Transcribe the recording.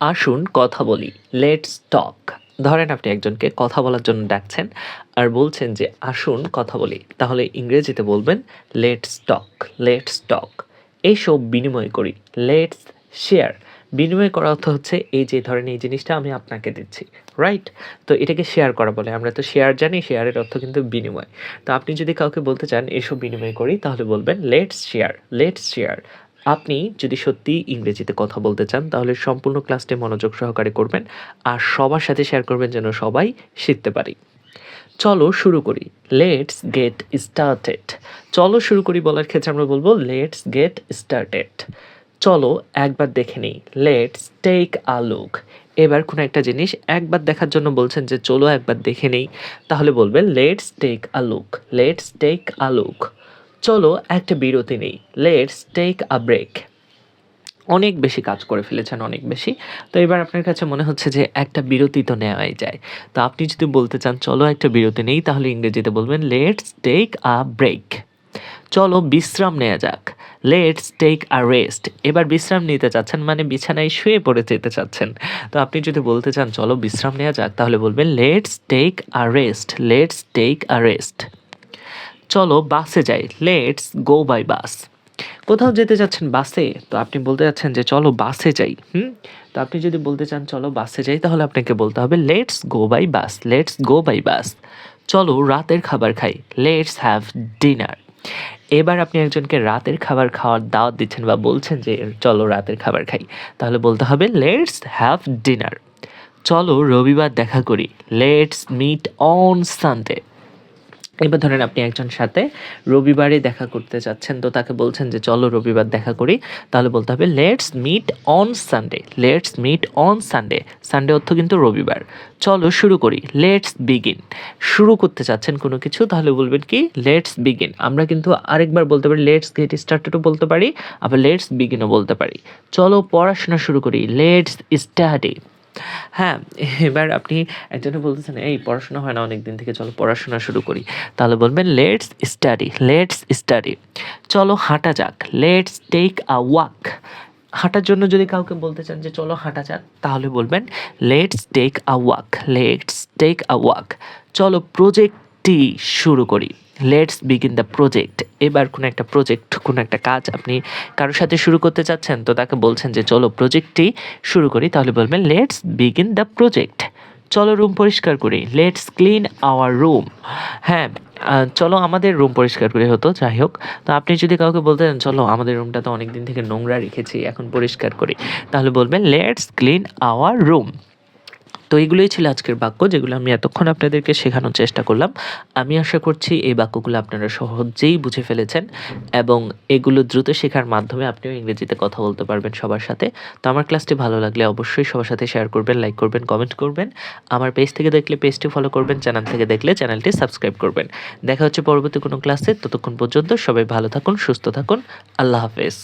আসুন কথা বলি লেটস টক ধরেন আপনি একজনকে কথা বলার জন্য ডাকছেন আর বলছেন যে, আসুন কথা বলি। তাহলে ইংরেজিতে বলবেন লেটস টক লেটস টক এইসব বিনিময় করি লেটস শেয়ার বিনিময় করা অর্থ হচ্ছে, এই যে, ধরেন এই জিনিসটা আমি আপনাকে দিচ্ছি। রাইট তো এটাকে শেয়ার করা বলে। আমরা তো শেয়ার জানি শেয়ারের অর্থ কিন্তু বিনিময়। তো আপনি যদি কাউকে বলতে চান, এসব বিনিময় করি, তাহলে বলবেন লেটস শেয়ার লেটস শেয়ার আপনি যদি সত্যি ইংরেজিতে কথা বলতে চান, তাহলে সম্পূর্ণ ক্লাসটি মনোযোগ সহকারে করবেন আর সবার সাথে শেয়ার করবেন যেন সবাই শিখতে পারি। চলো শুরু করি। লেটস গেট স্টার্টেড চলো শুরু করি বলার ক্ষেত্রে আমরা বলব লেটস গেট স্টার্টেড চলো একবার দেখে নিই। লেটস টেক আ লুক এবার কোনো একটা জিনিস একবার দেখার জন্য বলছেন যে, চলো একবার দেখে নেই। তাহলে বলবেন let's take a look let's take a look চলো, একটা বিরতি নেই। লেটস টেক আ ব্রেক অনেক বেশি কাজ করে ফেলেছেন অনেক বেশি। তো এবার আপনার কাছে মনে হচ্ছে যে একটা বিরতি তো নেওয়াই যায়। তো আপনি যদি বলতে চান, চলো, একটা বিরতি নেই, তাহলে ইংরেজিতে বলবেন লেটস টেক আ ব্রেক চলো, বিশ্রাম নেওয়া যাক। লেটস টেক আ রেস্ট এবার বিশ্রাম নিতে চাচ্ছেন মানে বিছানায় শুয়ে পড়ে যেতে চাচ্ছেন। তো আপনি যদি বলতে চান, চলো, বিশ্রাম নেওয়া যাক, তাহলে বলবেন let's take a rest let's take a rest চলো বাসে যাই লেটস গো বাই বাস কোথাও যেতে যাচ্ছেন বাসে, তো আপনি বলতে যাচ্ছেন যে চলো বাসে যাই, হুম? তো আপনি যদি বলতে চান চলো বাসে যাই, তাহলে আপনাকে বলতে হবে let's go by bus let's go by bus চলো রাতের খাবার খাই লেটস হ্যাভ ডিনার এবার আপনি একজনকে রাতের খাবার খাওয়ার দাওয়াত দিচ্ছেন বা বলছেন যে চলো রাতের খাবার খাই, তাহলে বলতে হবে লেটস হ্যাভ ডিনার চলো রবিবার দেখা করি লেটস মিট অন সানডে এবার ধরেন আপনি একজন সাথে রবিবারে দেখা করতে চাচ্ছেন তো তাকে বলছেন যে, চলো রবিবার দেখা করি। তাহলে বলতে হবে let's meet on Sunday let's meet on Sunday Sunday অর্থ কিন্তু রবিবার। চলো শুরু করি লেটস বিগিন শুরু করতে চাচ্ছেন কোনো কিছু, তাহলে বলবেন কি লেটস বিগিন আমরা কিন্তু আরেকবার বলতে পারি লেটস গেট স্টার্টেডও বলতে পারি, আবার লেটস বিগিনও বলতে পারি। চলো পড়াশোনা শুরু করি লেটস স্টাডি হ্যাঁ এবার আপনি একজনে বলতেছেন, এই, পড়াশোনা হয় না অনেক দিন থেকে চলো, পড়াশোনা শুরু করি। তাহলে বলবেন লেটস স্টাডি লেটস স্টাডি চলো, হাঁটা যাক লেটস টেক আ ওয়াক হাঁটার জন্য যদি কাউকে বলতে চান যে, চলো, হাঁটা যাক, তাহলে বলবেন let's take a walk let's take a walk চলো প্রজেক্টটি শুরু করি। লেটস বিগিন দ্য প্রজেক্ট এবার কোনো একটা প্রজেক্ট কোনো একটা কাজ আপনি কারোর সাথে শুরু করতে চাচ্ছেন, তো তাকে বলছেন যে, চলো প্রজেক্টটি শুরু করি। তাহলে বলবেন লেটস বিগিন দ্য প্রজেক্ট চলো রুম পরিষ্কার করি। লেটস ক্লিন আওয়ার রুম হ্যাঁ চলো আমাদের রুম পরিষ্কার করে হতো, যাই হোক। তো আপনি যদি কাউকে বলতে চান, চলো আমাদের রুমটা তো অনেক দিন থেকে নোংরা রেখেছি, এখন পরিষ্কার করি। তাহলে বলবেন লেটস ক্লিন আওয়ার রুম তো এগুলোই ছিল আজকের বাক্য, যেগুলো আমি এতক্ষণ আপনাদেরকে শেখানোর চেষ্টা করলাম। আমি আশা করছি এই বাক্যগুলো আপনারা সহজেই বুঝে ফেলেছেন এবং এগুলো দ্রুত শেখার মাধ্যমে আপনিও ইংরেজিতে কথা বলতে পারবেন সবার সাথে। তো আমার ক্লাসটি ভালো লাগলে অবশ্যই সবার সাথে শেয়ার করবেন, লাইক করবেন, কমেন্ট করবেন। আমার পেজ থেকে দেখলে পেজটি ফলো করবেন, চ্যানেল থেকে দেখলে চ্যানেলটি সাবস্ক্রাইব করবেন। দেখা হচ্ছে পরবর্তী কোনো ক্লাসে, ততক্ষণ পর্যন্ত সবাই ভালো থাকুন, সুস্থ থাকুন। আল্লাহ হাফেজ।